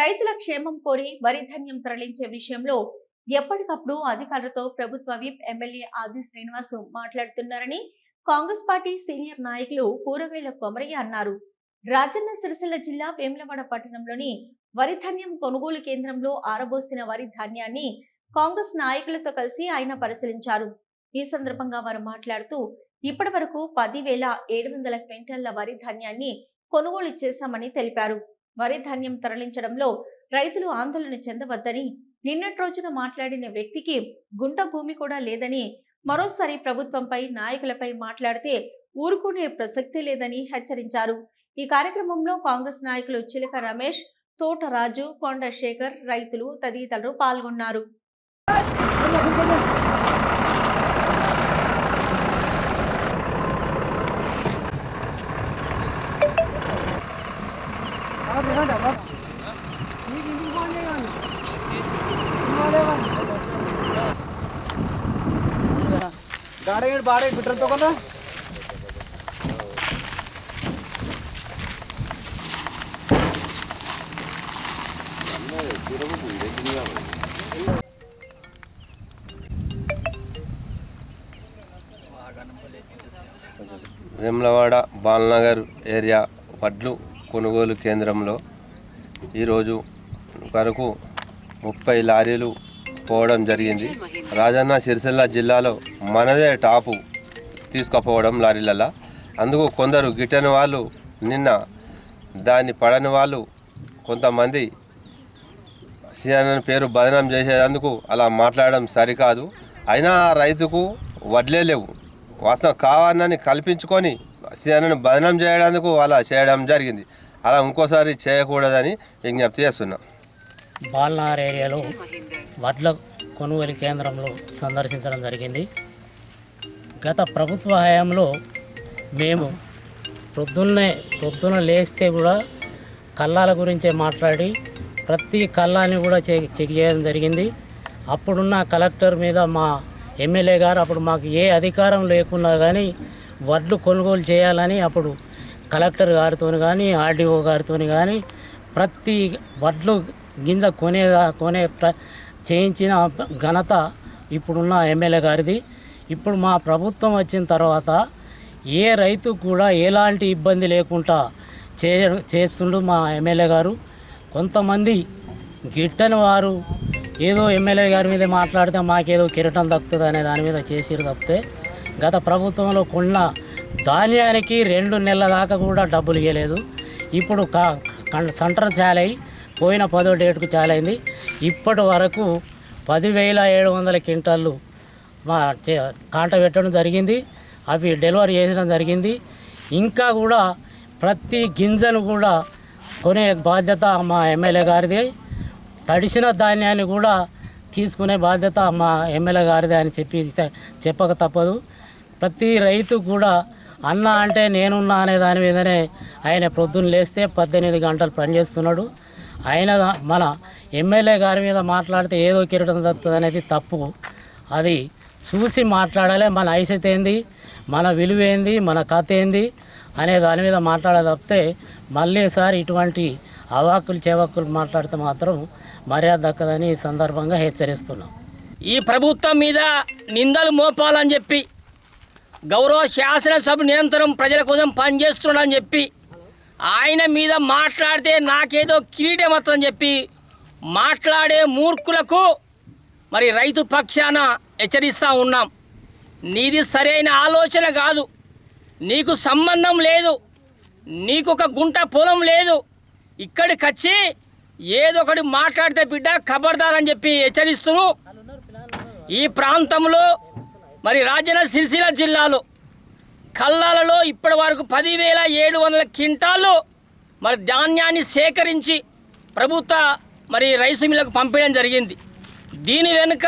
రైతుల క్షేమం కోరి వరి ధాన్యం తరలించే విషయంలో ఎప్పటికప్పుడు అధికారులతో ప్రభుత్వ విప్ ఎమ్మెల్యే ఆది శ్రీనివాస్ మాట్లాడుతున్నారని కాంగ్రెస్ పార్టీ సీనియర్ నాయకులు కూరగాయల కొమరయ్య అన్నారు. రాజన్న సిరిసిల్ల జిల్లా వేములవాడ పట్టణంలోని వరి ధాన్యం కొనుగోలు కేంద్రంలో ఆరబోసిన వరి ధాన్యాన్ని కాంగ్రెస్ నాయకులతో కలిసి ఆయన పరిశీలించారు. ఈ సందర్భంగా వారు మాట్లాడుతూ ఇప్పటి వరకు పదివేల ఏడు వందల క్వింటల్ల వరి ధాన్యాన్ని కొనుగోలు చేశామని తెలిపారు. వరి ధాన్యం తరలించడంలో రైతులు ఆందోళన చెందవద్దని నిన్నటి రోజున మాట్లాడిన వ్యక్తికి గుంట భూమి కూడా లేదని మరోసారి ప్రభుత్వంపై నాయకులపై మాట్లాడితే ఊరుకునే ప్రసక్తి లేదని హెచ్చరించారు. ఈ కార్యక్రమంలో కాంగ్రెస్ నాయకులు చిలక రమేష్ తోట రాజు కొండ శేఖర్ రైతులు తదితరులు పాల్గొన్నారు. గాడే బాడే బిడ్డలతో కదా వేములవాడ బాల్నగర్ ఏరియా వడ్లు. కొనుగోలు కేంద్రంలో ఈరోజు వరకు ముప్పై లారీలు పోవడం జరిగింది. రాజన్న సిరిసిల్ల జిల్లాలో మనదే టాపు తీసుకుపోవడం లారీలలో అందుకు కొందరు గిట్టని వాళ్ళు నిన్న దాన్ని పడని వాళ్ళు కొంతమంది సీఎన్ పేరు బదనం చేసేందుకు అలా మాట్లాడడం సరికాదు. అయినా ఆ రైతుకు వడ్లే లేవు వాసన కావాలని కల్పించుకొని సీఎన్ను బదనం చేయడానికి అలా చేయడం జరిగింది. అలా ఇంకోసారి చేయకూడదని విజ్ఞప్తి చేస్తున్నాం. బాల్నార్ ఏరియాలో వడ్ల కొనుగోలు కేంద్రంలో సందర్శించడం జరిగింది. గత ప్రభుత్వ హయాంలో మేము పొద్దున్నే పొద్దున లేస్తే కూడా కళ్ళాల గురించే మాట్లాడి ప్రతి కళ్ళాన్ని కూడా చెక్ చెక్ చేయడం జరిగింది. అప్పుడున్న కలెక్టర్ మీద మా ఎమ్మెల్యే గారు అప్పుడు మాకు ఏ అధికారం లేకున్నా కానీ వడ్లు కొనుగోలు చేయాలని అప్పుడు కలెక్టర్ గారితో కానీ ఆర్డీఓ గారితో కానీ ప్రతి వడ్లు గింజ కొనే కొనే ప్ర చేయించిన ఘనత ఇప్పుడున్న ఎమ్మెల్యే గారిది. ఇప్పుడు మా ప్రభుత్వం వచ్చిన తర్వాత ఏ రైతు కూడా ఎలాంటి ఇబ్బంది లేకుండా చే చేస్తుండు మా ఎమ్మెల్యే గారు. కొంతమంది గిట్టని వారు ఏదో ఎమ్మెల్యే గారి మీద మాట్లాడితే మాకేదో కిరటం దక్కుతుంది అనే దాని మీద చేసిరు తప్పితే గత ప్రభుత్వంలో కొన్న ధాన్యానికి రెండు నెలల దాకా కూడా డబ్బులు ఇవ్వలేదు ఇప్పుడు కా సెంటర్ చాలై పోయిన పదో డేటుకు చాలైంది. ఇప్పటి వరకు పదివేల ఏడు వందల క్వింటాళ్ళు మా చే- కాంట పెట్టడం జరిగింది. అవి డెలివరీ చేయడం జరిగింది. ఇంకా కూడా ప్రతి గింజను కూడా కొనే బాధ్యత మా ఎమ్మెల్యే గారిది. తడిసిన ధాన్యాన్ని కూడా తీసుకునే బాధ్యత మా ఎమ్మెల్యే గారిది అని చెప్పి చెప్పక తప్పదు. ప్రతి రైతు కూడా అన్న అంటే నేనున్నా అనే దాని మీదనే ఆయన ప్రొద్దున లేస్తే పద్దెనిమిది గంటలు పనిచేస్తున్నాడు. ఆయన మన ఎమ్మెల్యే గారి మీద మాట్లాడితే ఏదో కిరటం దక్కుతుంది అనేది తప్పు. అది చూసి మాట్లాడాలి మన ఐసెత్ ఏంది మన విలువ ఏంది మన కథ ఏంది అనే దాని మీద మాట్లాడే తప్పితే మళ్ళీసారి ఇటువంటి అవాకులు చేవాకులు మాట్లాడితే మాత్రం మర్యాద దక్కదని ఈ సందర్భంగా హెచ్చరిస్తున్నాం. ఈ ప్రభుత్వం మీద నిందలు మోపాలని చెప్పి గౌరవ శాసనసభ నిరంతరం ప్రజల కోసం పనిచేస్తున్నాడని చెప్పి ఆయన మీద మాట్లాడితే నాకేదో కిరీటం వస్తుందని చెప్పి మాట్లాడే మూర్ఖులకు మరి రైతు పక్షాన హెచ్చరిస్తూ ఉన్నాం. నీది సరైన ఆలోచన కాదు. నీకు సంబంధం లేదు. నీకు ఒక గుంట పొలం లేదు. ఇక్కడికి వచ్చి ఏదో ఒకటి మాట్లాడితే బిడ్డ ఖబర్దార్ అని చెప్పి హెచ్చరిస్తూ ఈ ప్రాంతంలో మరి రాజన్న సిరిసిల్ల జిల్లాలో కల్లాలలో ఇప్పటి వరకు పదివేల ఏడు వందల క్వింటాళ్ళు మరి ధాన్యాన్ని సేకరించి ప్రభుత్వ మరి రైసు మిల్లకు పంపించడం జరిగింది. దీని వెనుక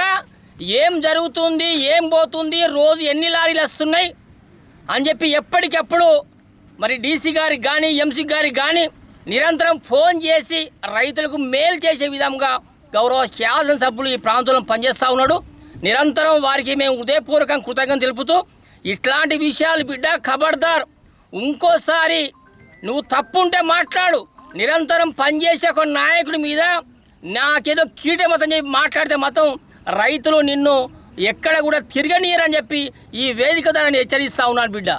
ఏం జరుగుతుంది ఏం పోతుంది రోజు ఎన్ని లారీలు వస్తున్నాయి అని చెప్పి ఎప్పటికెప్పుడు మరి డీసీ గారికి కానీ ఎంసీ గారికి కానీ నిరంతరం ఫోన్ చేసి రైతులకు మేలు చేసే విధంగా గౌరవ శాసనసభ్యులు ఈ ప్రాంతంలో పనిచేస్తూ ఉన్నాడు. నిరంతరం వారికి మేము హృదయపూర్వకం కృతజ్ఞత తెలుపుతూ ఇట్లాంటి విషయాలు బిడ్డ ఖబర్దార్ ఇంకోసారి నువ్వు తప్పుంటే మాట్లాడు. నిరంతరం పనిచేసే ఒక నాయకుడి మీద నాకేదో కీట మతం చెప్పి మాట్లాడితే మతం రైతులు నిన్ను ఎక్కడ కూడా తిరగనీయరని చెప్పి ఈ వేదిక ద్వారా హెచ్చరిస్తా ఉన్నాను బిడ్డ.